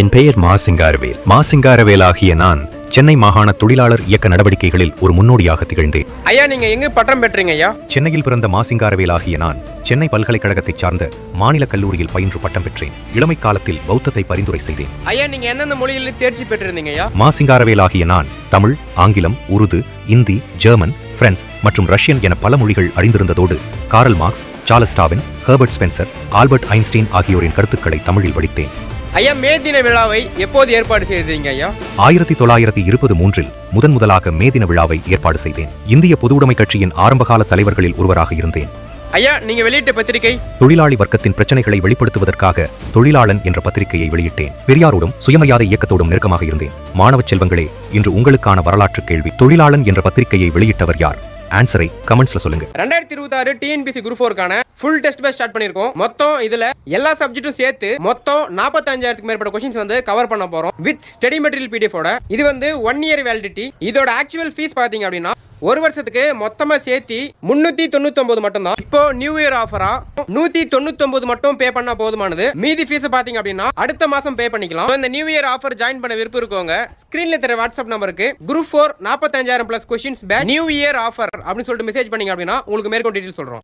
என் பெயர் மா சிங்காரவேல். மா சிங்காரவேல் ஆகிய நான் சென்னை மாகாண தொழிலாளர் இயக்க நடவடிக்கைகளில் ஒரு முன்னோடியாக திகழ்ந்தேன். ஐயா நீங்க எங்க பட்டம் பெற்றீங்க ஐயா? சென்னையில் பிறந்த மா சிங்காரவேல் ஆகிய நான் சென்னை பல்கலைக்கழகத்தைச் சார்ந்த மாநில கல்லூரியில் பயின்று பட்டம் பெற்றேன். இளமை காலத்தில் பௌத்தத்தை பரிந்துரை செய்தேன். ஐயா நீங்க எந்தெந்த மொழிகளில் தேர்ச்சி பெற்றிருந்தீங்க ஐயா? மா சிங்காரவேல் ஆகிய நான் தமிழ் ஆங்கிலம் உருது இந்தி ஜெர்மன் பிரெஞ்சு மற்றும் ரஷ்யன் என பல மொழிகள் அறிந்திருந்ததோடு Karl Marx Charles Darwin Herbert Spencer Albert Einstein ஆகியோரின் கருத்துக்களை தமிழில் படித்தேன் ஐயா மே தின விழாவை எப்போது ஏற்பாடு செய்தீங்க ஐயா? ஆயிரத்தி தொள்ளாயிரத்தி இருபது மூன்றில் முதன் முதலாக மே தின விழாவை ஏற்பாடு செய்தேன். இந்திய பொதுவுடைமை கட்சியின் ஆரம்பகால தலைவர்களில் ஒருவராக இருந்தேன். ஐயா நீங்க வெளியிட்ட பத்திரிகை? தொழிலாளி வர்க்கத்தின் பிரச்சனைகளை வெளிப்படுத்துவதற்காக தொழிலாளன் என்ற பத்திரிகையை வெளியிட்டேன். பெரியாரோடும் சுயமரியாதை இயக்கத்தோடும் நெருக்கமாக இருந்தேன். மாணவ செல்வங்களே இன்று உங்களுக்கான வரலாற்று கேள்வி. தொழிலாளன் என்ற பத்திரிகையை வெளியிட்டவர் யார்? ஆன்சரை கமெண்ட்ஸ்ல சொல்லுங்க. ரெண்டாயிரத்தி இருபத்தி ஆறு டிஎன்பிசி குரூப் ஃபோருக்கான ஃபுல் டெஸ்ட் பேஸ் ஸ்டார்ட் பண்ணிருக்கோம். மொத்தம் இதுல எல்லா சப்ஜெக்ட்டும் சேர்த்து மொத்தம் நாற்பத்தஞ்சாயிரத்துக்கு மேற்பட்ட கொஸ்டின்ஸ் வந்து கவர் பண்ண போறோம். வித் ஸ்டடி மெட்டீரியல் பிடிஎஃபோட இது வந்து ஒன் இயர் வேலிடிட்டி இதோட ஆக்சுவல் ஃபீஸ் பாத்தீங்க அப்படின்னா ஒரு வருஷத்துக்கு மொத்தமா சேர்த்து முன்னூத்தி தொண்ணூத்தி மட்டும்தான். மட்டும் தான் இப்போ நியூ இயர் ஆஃபரா நூத்தி தொண்ணூத்தி மட்டும் பே பண்ணா போதுமானது. மீதி ஃபீஸ் பாத்தீங்க அப்படின்னா அடுத்த மாசம் பே பண்ணிக்கலாம். இந்த நியூ இயர் ஆஃபர் ஜாயின் பண்ண விருப்பம் இருக்கவங்க ஸ்கிரீன்ல தர வாட்ஸ்அப் நம்பருக்கு group four நாற்பத்தஞ்சாயிரம் plus questions pack new year offer அப்படின்னு சொல்லிட்டு மெசேஜ் பண்ணீங்க அப்படின்னா உங்களுக்கு மேற்கொண்டு டீட்டெயில் சொல்றோம்.